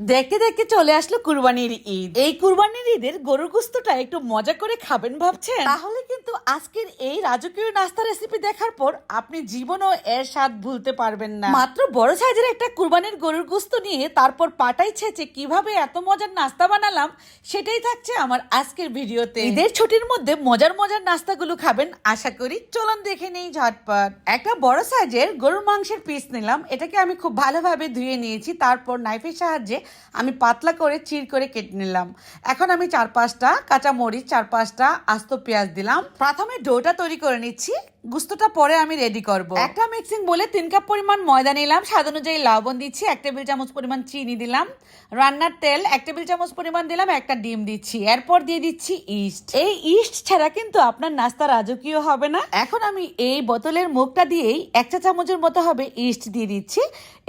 দেখতে দেখতে চলে আসলো কুরবানির ঈদ। এই কুরবানির ঈদের গরুর গুস্তটা একটু মজা করে খাবেন ভাবছেন? তাহলে কিন্তু আজকের এই রাজকীয় নাস্তা রেসিপি দেখার পর আপনি জীবনও এর স্বাদ ভুলতে পারবেন না। মাত্র বড় সাইজের একটা কুরবানির গরুর গুস্ত নিয়ে তারপর পাটাই ছেঁচে কীভাবে এত মজার নাস্তা বানালাম সেটাই থাকছে আমার আজকের ভিডিওতে। ঈদের ছুটির মধ্যে মজার মজার নাস্তাগুলো খাবেন আশা করি চলুন দেখে নেই ঝটপট। একটা বড় সাইজের গরুর মাংসের পিস নিলাম এটাকে আমি খুব ভালোভাবে ধুয়ে নিয়েছি তারপর নাইফের সাহায্যে আমি পাতলা করে চির করে কেটে নিলাম। এখন আমি চার পাঁচটা কাঁচা মরিচ চার পাঁচটা আস্ত পেঁয়াজ দিলাম। প্রথমে ডোটা তৈরি করে নিচ্ছি। গুস্তটা পরে আমি রেডি করব। একটা মিক্সিং বলে তিন কাপ পরিমাণ ময়দা নিলাম, স্বাদ অনুযায়ী লবণ দিচ্ছি, এক টেবিল চামচ পরিমাণ চিনি দিলাম, রান্নার তেল এক টেবিল চামচ পরিমাণ দিলাম, একটা ডিম দিচ্ছি, এরপর দিয়ে দিচ্ছি ইস্ট এই ইস্ট ছাড়া কিন্তু আপনার নাস্তা রাজকীয় হবে না। এখন আমি এই বোতলের মুখটা দিয়েই এক চা চামচের মতো হবে ইস্ট দিয়ে দিচ্ছি।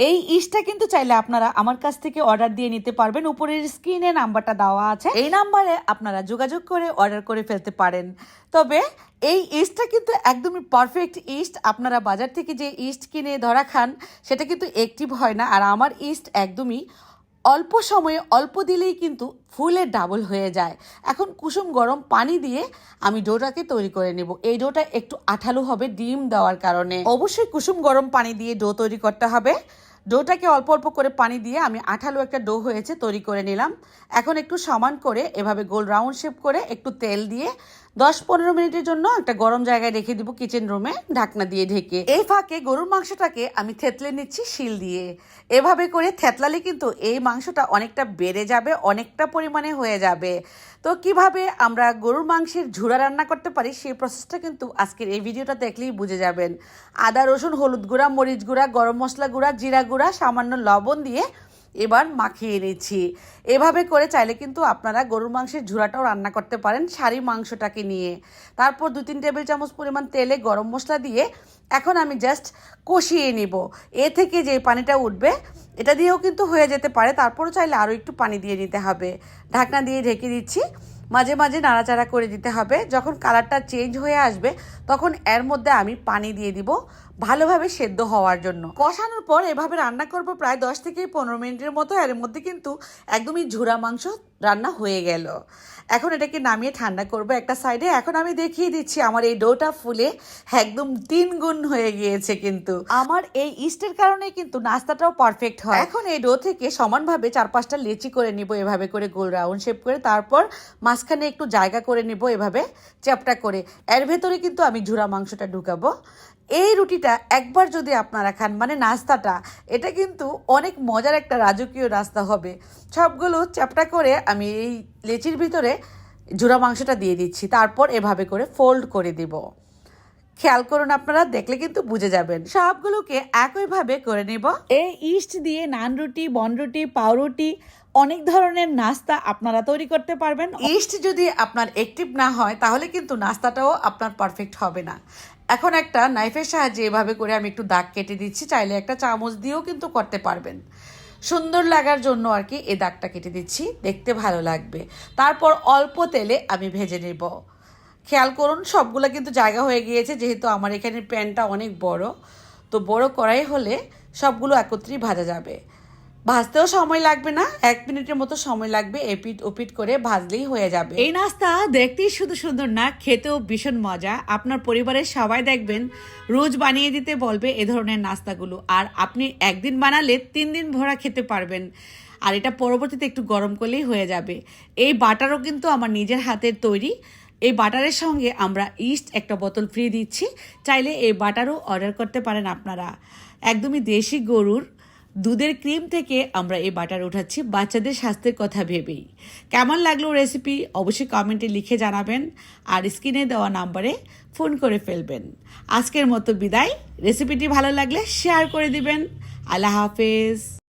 এই ইস্টটা কিন্তু চাইলে আপনারা আমার কাছ থেকে অর্ডার দিয়ে নিতে পারবেন। উপরের স্ক্রিনে নাম্বারটা দেওয়া আছে। এই নাম্বারে আপনারা যোগাযোগ করে অর্ডার করে ফেলতে পারেন। তবে এই ইস্টটা কিন্তু একদমই পারফেক্ট ইস্ট। আপনারা বাজার থেকে যে ইস্ট কিনে ধরা খান, সেটা কিন্তু অ্যাক্টিভ হয় না। আর আমার ইস্ট একদমই অল্প সময়ে, অল্প দিলেই কিন্তু ফুলে ডাবল হয়ে যায়। এখন কুসুম গরম পানি দিয়ে আমি ডোটাকে তৈরি করে নেব। এই ডোটা একটু আঠালো হবে ডিম দেওয়ার কারণে। অবশ্যই কুসুম গরম পানি দিয়ে ডো তৈরি করতে হবে। ডোটাকে অল্প অল্প করে পানি দিয়ে আমি আঠালো একটা ডো হয়েছে তৈরি করে নিলাম। এখন একটু সমান করে এভাবে গোল রাউন্ড শেপ করে একটু তেল দিয়ে দশ পনেরো মিনিটের জন্য একটা গরম জায়গায় রেখে দিব কিচেন রুমে ঢাকনা দিয়ে ঢেকে। এই ফাঁকে গরুর মাংসটাকে আমি থেতলে নিচ্ছি শিল দিয়ে। এভাবে করে থেতলালে কিন্তু এই মাংসটা অনেকটা বেড়ে যাবে, অনেকটা পরিমাণে হয়ে যাবে। তো কীভাবে আমরা গরুর মাংসের ঝুড়া রান্না করতে পারি সেই প্রসেসটা কিন্তু আজকের এই ভিডিওটা দেখলেই বুঝে যাবেন। আদা, রসুন, হলুদ গুঁড়া, মরিচ গুঁড়া, গরম মশলা গুঁড়া, জিরা গুঁড়া, সামান্য লবণ দিয়ে এবার মাখিয়ে নিচ্ছি এভাবে করে চাইলে কিন্তু আপনারা গরুর মাংসের ঝুড়াটাও রান্না করতে পারেন শাড়ি মাংসটাকে নিয়ে। তারপর দু তিন টেবিল চামচ পরিমাণ তেলে গরম মশলা দিয়ে এখন আমি জাস্ট কষিয়ে নিব। এ থেকে যে পানিটা উঠবে, এটা দিয়েও কিন্তু হয়ে যেতে পারে। তারপরও চাইলে আরও একটু পানি দিয়ে নিতে হবে। ঢাকনা দিয়ে ঢেকে দিচ্ছি। মাঝে মাঝে নাড়াচাড়া করে দিতে হবে। যখন কালারটা চেঞ্জ হয়ে আসবে, তখন এর মধ্যে আমি পানি দিয়ে দিব। ভালোভাবে সেদ্ধ হওয়ার জন্য। কষানোর পর এভাবে রান্না করব প্রায় দশ থেকে পনেরো মিনিটের মতো এর মধ্যে কিন্তু একদমই ঝুরা মাংস রান্না হয়ে গেল। এখন এটাকে নামিয়ে ঠান্ডা করব একটা সাইডে। এখন আমি দেখিয়ে দিচ্ছি আমার এই ডোটা ফুলে একদম তিন গুণ হয়ে গিয়েছে কিন্তু। আমার এই ইস্টের কারণে কিন্তু নাস্তাটাও পারফেক্ট হয়। এখন এই ডো থেকে সমানভাবে চার পাঁচটা লেচি করে নিব, এভাবে করে গোল রাউন্ড শেপ করে। তারপর মাঝখানে একটু জায়গা করে নিব, এভাবে চ্যাপটা করে। এর ভেতরে কিন্তু আমি ঝুরা মাংসটা ঢুকাবো। এই রুটিটা একবার যদি আপনারা খান মানে নাস্তাটা, এটা কিন্তু অনেক মজার একটা রাজকীয় নাস্তা হবে। সবগুলো চ্যাপটা করে আমি এই লেচির ভিতরে জোড়া মাংসটা দিয়ে দিচ্ছি। তারপর এভাবে করে ফোল্ড করে দিব। খেয়াল করুন আপনারা দেখলে কিন্তু বুঝে যাবেন। সবগুলোকে একইভাবে করে নেব। এই ইস্ট দিয়ে নান রুটি বন রুটি পাউরুটি অনেক ধরনের নাস্তা আপনারা তৈরি করতে পারবেন। ইস্ট যদি আপনার অ্যাক্টিভ না হয় তাহলে কিন্তু নাস্তাটাও আপনার পারফেক্ট হবে না। এখন একটা নাইফের সাহায্যে এভাবে করে আমি একটু দাগ কেটে দিচ্ছি চাইলে একটা চামচ দিয়েও কিন্তু করতে পারবেন। সুন্দর লাগার জন্য আর কি এই দাগটা কেটে দিচ্ছি দেখতে ভালো লাগবে। তারপর অল্প তেলে আমি ভেজে নেব। খেয়াল করুন, সবগুলো কিন্তু জায়গা হয়ে গিয়েছে, যেহেতু আমার এখানে প্যানটা অনেক বড়। তো বড় কড়াই হলে সবগুলো একত্রেই ভাজা যাবে। ভাজতেও সময় লাগবে না, এক মিনিটের মতো সময় লাগবে এপিট ওপিট করে ভাজলেই হয়ে যাবে। এই নাস্তা দেখতেই শুধু সুন্দর না, খেতেও ভীষণ মজা। আপনার পরিবারের সবাই দেখবেন রোজ বানিয়ে দিতে বলবে এ ধরনের নাস্তাগুলো। আর আপনি একদিন বানালে তিন দিন ভরা খেতে পারবেন। আর এটা পরবর্তীতে একটু গরম করলেই হয়ে যাবে। এই বাটারও কিন্তু আমার নিজের হাতের তৈরি। এই বাটারের সঙ্গে আমরা ইস্ট একটা বোতল ফ্রি দিচ্ছি। চাইলে এই বাটারও অর্ডার করতে পারেন আপনারা। একদমই দেশি গরুর দুধের ক্রিম থেকে আমরা এই বাটার উঠাচ্ছি। বাচ্চাদের স্বাস্থ্যের কথা ভেবেই। কেমন লাগল রেসিপি অবশ্যই কমেন্টে লিখে জানাবেন আর স্ক্রিনে দেওয়া নাম্বারে ফোন করে ফেলবেন। আজকের মতো বিদায়। রেসিপিটি ভালো লাগলে শেয়ার করে দিবেন। আল্লাহ হাফেজ।